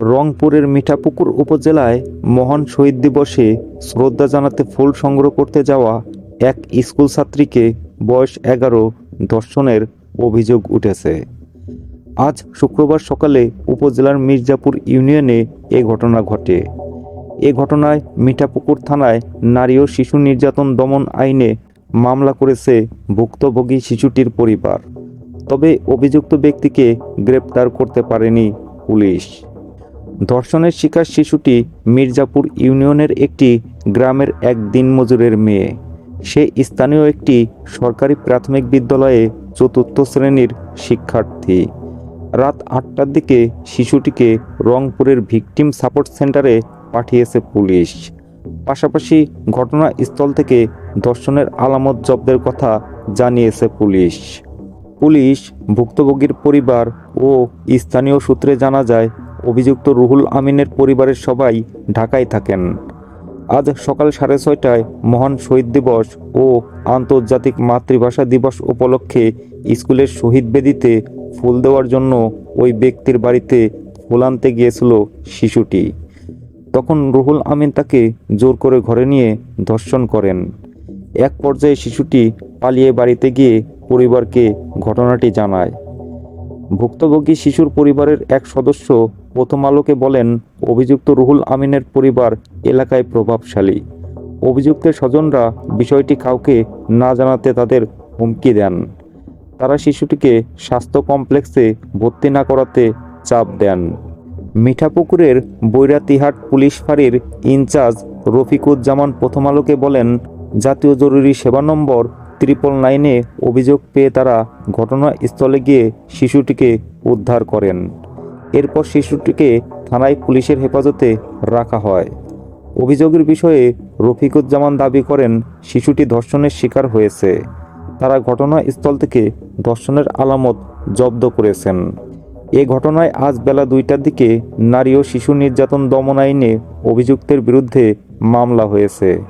রংপুরের মিঠাপুকুর উপজেলায় মহান শহীদ দিবসে শ্রদ্ধা জানাতে ফুল সংগ্রহ করতে যাওয়া এক স্কুল ছাত্রীকে বয়স এগারো ধর্ষণের অভিযোগ উঠেছে। আজ শুক্রবার সকালে উপজেলার মির্জাপুর ইউনিয়নে এ ঘটনা ঘটে। এ ঘটনায় মিঠাপুকুর থানায় নারী ও শিশু নির্যাতন দমন আইনে মামলা করেছে ভুক্তভোগী শিশুটির পরিবার। তবে অভিযুক্ত ব্যক্তিকে গ্রেপ্তার করতে পারেনি পুলিশ। ধর্ষণের শিকার শিশুটি মির্জাপুর ইউনিয়নের একটি গ্রামের এক দিনমজুরের মেয়ে। সে স্থানীয় একটি সরকারি প্রাথমিক বিদ্যালয়ে চতুর্থ শ্রেণির শিক্ষার্থী। রাত আটটার দিকে শিশুটিকে রংপুরের ভিকটিম সাপোর্ট সেন্টারে পাঠিয়েছে পুলিশ। পাশাপাশি ঘটনাস্থল থেকে ধর্ষণের আলামত জব্দের কথা জানিয়েছে পুলিশ। পুলিশ ভুক্তভোগীর পরিবার ও স্থানীয় সূত্রে জানা যায় অভিযুক্ত রুহুল আমিনের পরিবারের সবাই ঢাকায় থাকেন। আজ সকাল সাড়ে ছয়টায় মহান শহীদ দিবস ও আন্তর্জাতিক মাতৃভাষা দিবস উপলক্ষে স্কুলের শহীদ বেদিতে ফুল দেওয়ার জন্য ওই ব্যক্তির বাড়িতে ফুল আনতে গিয়েছিল শিশুটি। তখন রুহুল আমিন তাকে জোর করে ঘরে নিয়ে ধর্ষণ করেন। এক পর্যায়ে শিশুটি পালিয়ে বাড়িতে গিয়ে পরিবারকে ঘটনাটি জানায়। ভুক্তভোগী শিশুর পরিবারের এক সদস্য প্রথম আলোকে বলেন, অভিযুক্ত রুহুল আমিনের পরিবার এলাকায় প্রভাবশালী। অভিযুক্তের স্বজনরা বিষয়টি কাউকে না জানাতে তাদের হুমকি দেন। তারা শিশুটিকে স্বাস্থ্য কমপ্লেক্সে ভর্তি না করাতে চাপ দেন। মিঠাপুকুরের বৈরাতিহাট পুলিশ ফাঁড়ির ইনচার্জ রফিকুজ্জামান প্রথম আলোকে বলেন, জাতীয় জরুরি সেবা নম্বর ত্রিপল নাইনে অভিযোগ পেয়ে তারা ঘটনাস্থলে গিয়ে শিশুটিকে উদ্ধার করেন। এরপর শিশুটিকে থানায় পুলিশের হেফাজতে রাখা হয়। অভিযোগের বিষয়ে রফিকুজ্জামান দাবি করেন, শিশুটি ধর্ষণের শিকার হয়েছে। তারা ঘটনাস্থল থেকে ধর্ষণের আলামত জব্দ করেছেন। এ ঘটনায় আজ বেলা দুইটার দিকে নারী ও শিশু নির্যাতন দমন আইনে অভিযুক্তের বিরুদ্ধে মামলা হয়েছে।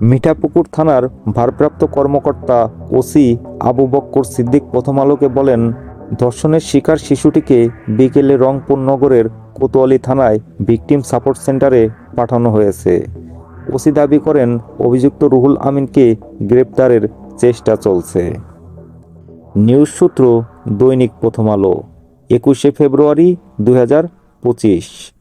মিঠাপুকুর থানার ভারপ্রাপ্ত কর্মকর্তা ওসি আবু বক্কর সিদ্দিক প্রথম আলোকে বলেন ধর্ষণের শিকার শিশুটিকে বিকেলে রংপুর নগরের কোতোয়ালি থানায় ভিকটিম সাপোর্ট সেন্টারে পাঠানো হয়েছে। ওসি দাবি করেন, অভিযুক্ত রুহুল আমিনকে গ্রেপ্তারের চেষ্টা চলছে। নিউজ সূত্র দৈনিক প্রথম আলো, একুশে ফেব্রুয়ারি দু হাজার পঁচিশ।